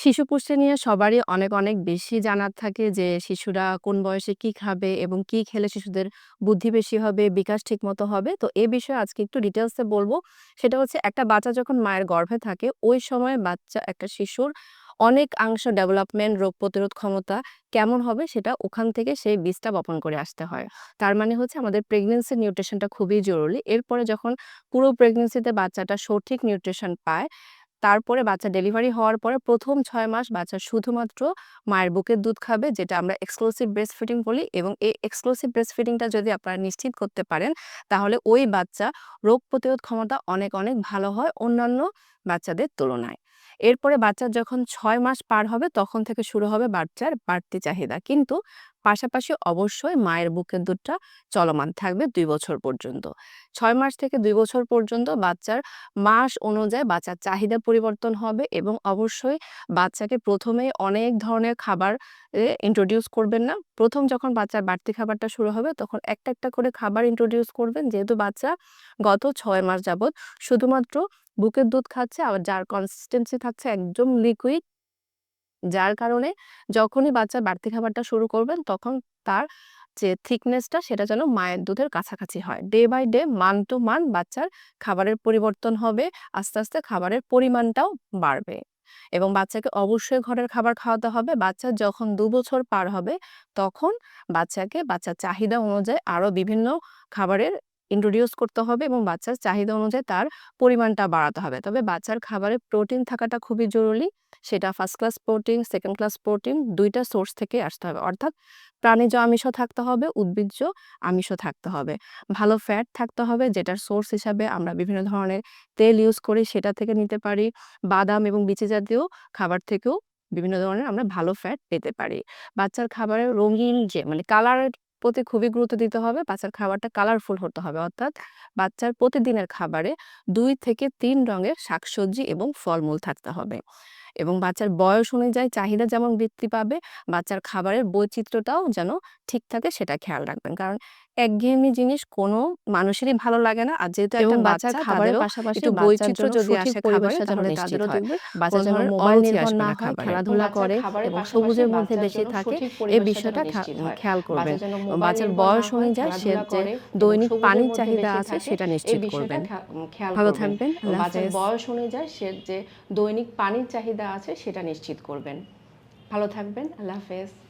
শিশু পুষ্টি নিয়ে সবারই অনেক, অনেক বেশি জানার থাকে যে শিশুরা কোন বয়সে কি খাবে এবং কি খেলে শিশুদের বুদ্ধি বেশি হবে, বিকাশ ঠিকমতো হবে। তো এ বিষয়ে আজকে একটু ডিটেলসে বলব সেটা হচ্ছে একটা বাচ্চা যখন মায়ের গর্ভে থাকে ওই সময় বাচ্চা একটা শিশুর অনেকাংশ ডেভেলপমেন্ট, রোগ প্রতিরোধ ক্ষমতা কেমন হবে সেটা ওখান থেকে সেই বীজটা বপন করে আসতে হয়। তার মানে হচ্ছে আমাদের প্রেগন্যান্সি নিউট্রিশনটা খুবই জরুরি। এরপরে যখন পুরো প্রেগনেন্সিতে বাচ্চাটা সঠিক নিউট্রিশন পায় তারপরে বাচ্চা ডেলিভারি হওয়ার পরে ১ম ৬ মাস বাচ্চা শুধুমাত্র মায়ের বুকের দুধ খাবে যেটা আমরা এক্সক্লুসিভ ব্রেস্ট ফিডিং বলি এবং এই এক্সক্লুসিভ ব্রেস্ট ফিডিংটা যদি আপনারা নিশ্চিত করতে পারেন তাহলে ওই বাচ্চা রোগ প্রতিরোধ ক্ষমতা অনেক, অনেক ভালো হয় অন্যান্য বাচ্চাদের তুলনায়। এরপরে বাচ্চার যখন ছয় মাস পার হবে তখন থেকে শুরু হবে বাচ্চার বাড়তি চাহিদা। কিন্তু পাশাপাশি অবশ্যই মায়ের বুকের দুধটা চলমান থাকবে দুই বছর পর্যন্ত। ছয় মাস থেকে দুই বছর পর্যন্ত বাচ্চার মাস অনুযায়ী বাচ্চার চাহিদা পরিবর্তন হবে এবং অবশ্যই বাচ্চাকে ১ম এই অনেক ধরনের খাবার ইন্ট্রোডিউস করবেন না। প্রথম যখন বাচ্চার বাড়তি খাবারটা শুরু হবে তখন একটা, একটা করে খাবার ইন্ট্রোডিউস করবেন যেহেতু বাচ্চা গত ছয় মাস যাবৎ শুধুমাত্র বুকের দুধ খাচ্ছে আবার যার কনসিস্টেন্সি থাকছে একদম লিকুইড। যার কারণে যখনই বাচ্চা বাড়তি খাবারটা শুরু করবেন তখন তার যে থিকনেসটা সেটা যেন মায়ের দুধের কাছাকাছি হয়। ডে বাই ডে মান টু মান বাচ্চার খাবারের পরিবর্তন হবে। আস্তে, আস্তে খাবারের পরিমাণটাও বাড়বে। এবং বাচ্চাকে অবশ্যই ঘরের খাবার খাওয়াতে হবে। বাচ্চা যখন ২ বছর পার হবে তখন বাচ্চাকে বাচ্চার চাহিদা অনুযায়ী আরও বিভিন্ন খাবারের ইন্ট্রোডিউস করতে হবে এবং বাচ্চার চাহিদা অনুযায়ী তার পরিমাণটা বাড়াতে হবে। তবে বাচ্চার খাবারে প্রোটিন থাকাটা খুবই জরুরি। সেটা first class protein, second class protein দুইটা সোর্স থেকে আসতে হবে। অর্থাৎ প্রাণীজ আমিষও থাকতে হবে, উদ্ভিজ্জ আমিষও থাকতে হবে। ভালো ফ্যাট থাকতে হবে যেটার সোর্স হিসাবে আমরা বিভিন্ন ধরনের তেল ইউজ করি সেটা থেকে নিতে পারি। বাদাম এবং বিচি জাতীয় খাবার থেকেও বিভিন্ন ধরনের আমরা ভালো ফ্যাট পেতে পারি। বাচ্চার খাবারের রঙিন যে মানে কালারের প্রতি খুবই গুরুত্ব দিতে হবে। বাচ্চার খাবারটা কালারফুল হতে হবে। অর্থাৎ বাচ্চার প্রতিদিনের খাবারে দুই থেকে তিন রঙের শাকসবজি এবং ফলমূল থাকতে হবে। এবং বাচ্চার বয়স অনুযায়ী চাহিদা যেমন বৃদ্ধি পাবে, বাচ্চার খাবারের বৈচিত্র্যটাও যেন ঠিক থাকে সেটা খেয়াল রাখবেন। কারণ একঘেয়েমি জিনিস কোনো মানুষেরই ভালো লাগে না। আর যেহেতু একটা বাচ্চা খাবারের পাশাপাশি একটু বৈচিত্র্য যদি আসে খাবারে তাহলে তাদেরও। দেখবেন বাচ্চা যেন মোবাইল নির্ভর না হয়, খেলাধুলা করে এবং সবুজের মধ্যে বেশি থাকে এই বিষয়টা। খেয়াল করবেন। বাচ্চার বয়স অনুযায়ী সে যে দৈনিক পানির চাহিদা আছে সেটা নিশ্চিত করবেন। ভালো থাকবেন। বাচ্চার বয়স অনুযায়ী সে যে দৈনিক পানির চাহিদা আছে সেটা নিশ্চিত করবেন। ভালো থাকবেন। আল্লাহ হাফেজ।